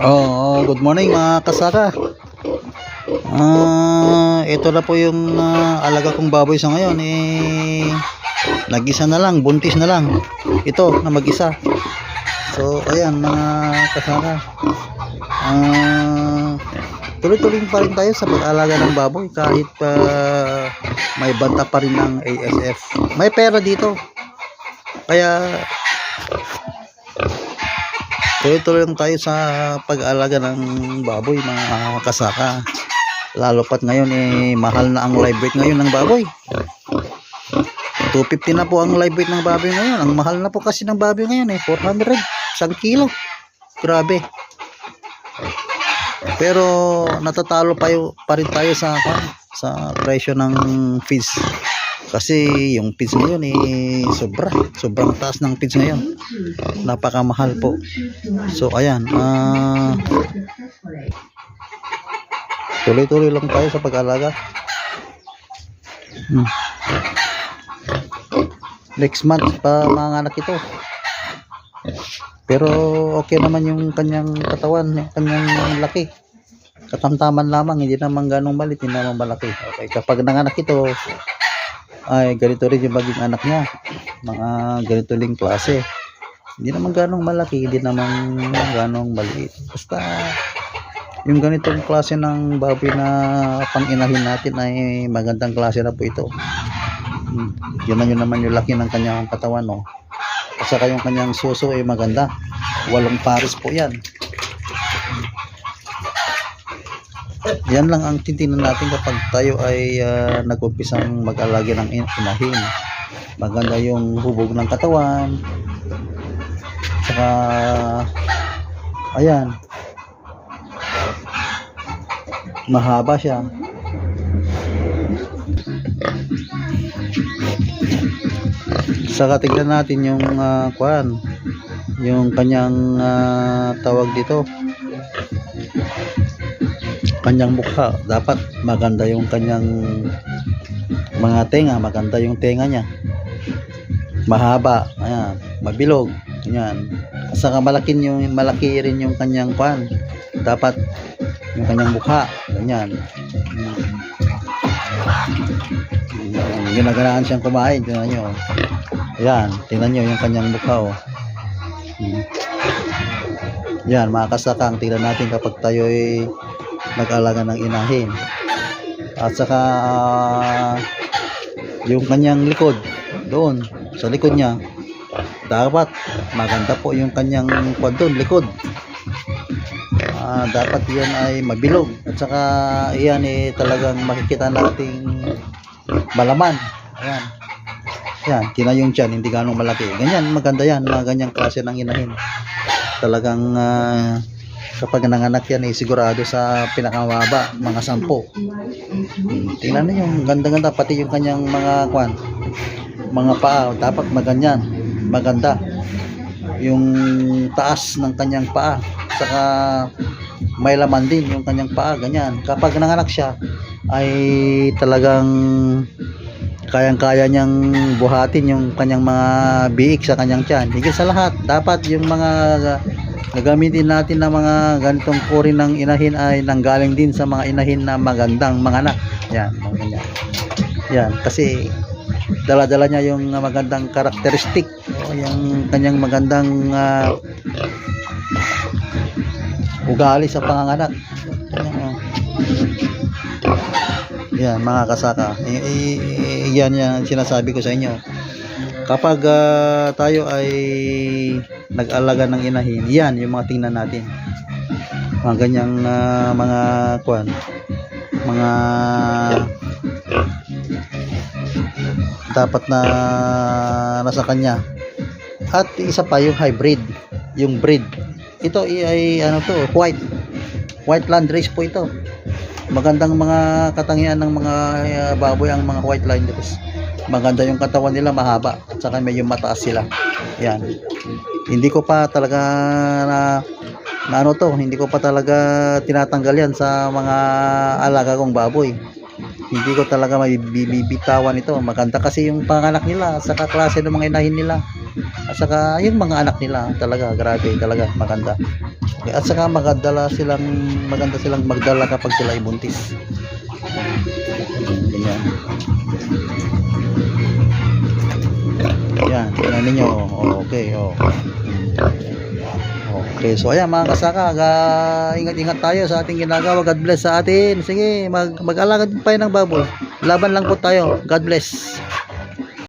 Oh, oh, good morning mga kasaka. Ah, ito na po yung ah, alaga kong baboy sa ngayon eh nag-isa na lang, buntis na lang. Ito na mag-isa. So, ayan mga kasaka. Ah, tuloy-tuloy pa rin tayo sa pag-alaga ng baboy kahit pa may banta pa rin ng ASF. May pera dito. Kaya Tuloy-tuloy lang tayo sa pag-aalaga ng baboy mga kasaka. Lalo pat ngayon eh mahal na ang live weight ngayon ng baboy. 250 na po ang live weight ng baboy ngayon. Ang mahal na po kasi ng baboy ngayon eh 400 isang kilo. Grabe. Pero natatalo pa, pa rin tayo sa sa presyo ng feeds. Kasi yung feeds ngayon eh sobra, sobrang taas ng feeds ngayon. Napakamahal po. So ayan, ah tuloy-tuloy lang tayo sa pag-alaga. Hmm. Next month pa mga anak ito. Pero okay naman yung kanyang katawan, yung kanyang laki. Katamtaman lamang, hindi naman ganong malit, hindi naman malaki. Okay, kapag nanganak ito, ay ganito rin yung maging anak niya. Mga ganito ling klase hindi naman ganong malaki, hindi naman ganong maliit. Basta yung ganitong klase ng baboy na panginahin natin ay magandang klase na po ito. Hmm. Yun na yun naman yung laki ng kanyang katawan, no? At saka yung kanyang suso ay maganda. Walong pares po yan. Yan lang ang titingnan natin kapag tayo ay uh, nag-umpisang mag-alagi ng in- inahin. Maganda yung hubog ng katawan, Saka, ayan. Mahaba siya. Saka tignan natin yung uh, kuan, yung kanyang ah, tawag dito. Kanyang mukha, dapat maganda yung kanyang mga tenga, maganda yung tenga niya. Mahaba, ayan, mabilog. Yan. Saka malaki yung malaki rin yung kanyang kwan. Dapat yung kanyang mukha, ganyan. Ginaganaan siyang kumain, tingnan niyo. Yan, tingnan niyo yung kanyang mukha oh. Mm. Yan, mga kasakang, tingnan natin kapag tayo ay nag-alaga ng inahin. At saka ah, yung kanyang likod, doon, sa likod niya, dapat maganda po yung kanyang kwan doon, likod. Ah, dapat yan ay mabilog at saka iyan eh talagang makikita nating malaman. Ayan. Yan, tina yung tiyan, hindi ganong malaki. Ganyan, maganda yan, mga ganyang klase ng inahin. Talagang ah, kapag nanganak yan eh sigurado sa pinakamababa, mga sampo. Hmm, tingnan niyo yung ganda-ganda pati yung kanyang mga kwan, mga paa, dapat maganyan, maganda. Yung taas ng kanyang paa, saka may laman din yung kanyang paa, ganyan. Kapag nanganak siya, ay talagang kayang-kaya niyang buhatin yung kanyang mga biik sa kanyang tiyan. Higit sa lahat, dapat yung mga gagamitin natin na mga ganitong kuri ng inahin ay nanggaling din sa mga inahin na magandang mga anak. Yan, ganyan. Yan, kasi dala-dala niya yung magandang karakteristik o yung kanyang magandang uh, ugali sa panganganak. Yan, mga kasaka. I- i- i- yan yan sinasabi ko sa inyo. Kapag ah, tayo ay nag-alaga ng inahin, yan yung mga tingnan natin. Mga ganyang ah, mga kwan, mga dapat na nasa kanya. At isa pa yung hybrid, yung breed. Ito ay ano to, white. White land race po ito. Magandang mga katangian ng mga uh, baboy ang mga white land race. Maganda yung katawan nila, mahaba. At saka medyo mataas sila. Yan. Hindi ko pa talaga na, na ano to, hindi ko pa talaga tinatanggal yan sa mga alaga kong baboy hindi ko talaga mabibitawan ito. Maganda kasi yung panganak nila sa kaklase ng mga inahin nila. At saka yung mga anak nila talaga grabe talaga maganda. At saka magdala silang maganda silang magdala kapag sila ibuntis. Ganyan. Yan, tingnan ninyo. Oh, okay, oh. Okay, so ayan mga kasaka, ga- ingat-ingat tayo sa ating ginagawa. God bless sa atin. Sige, mag mag-alaga din tayo ng baboy. Laban lang po tayo. God bless.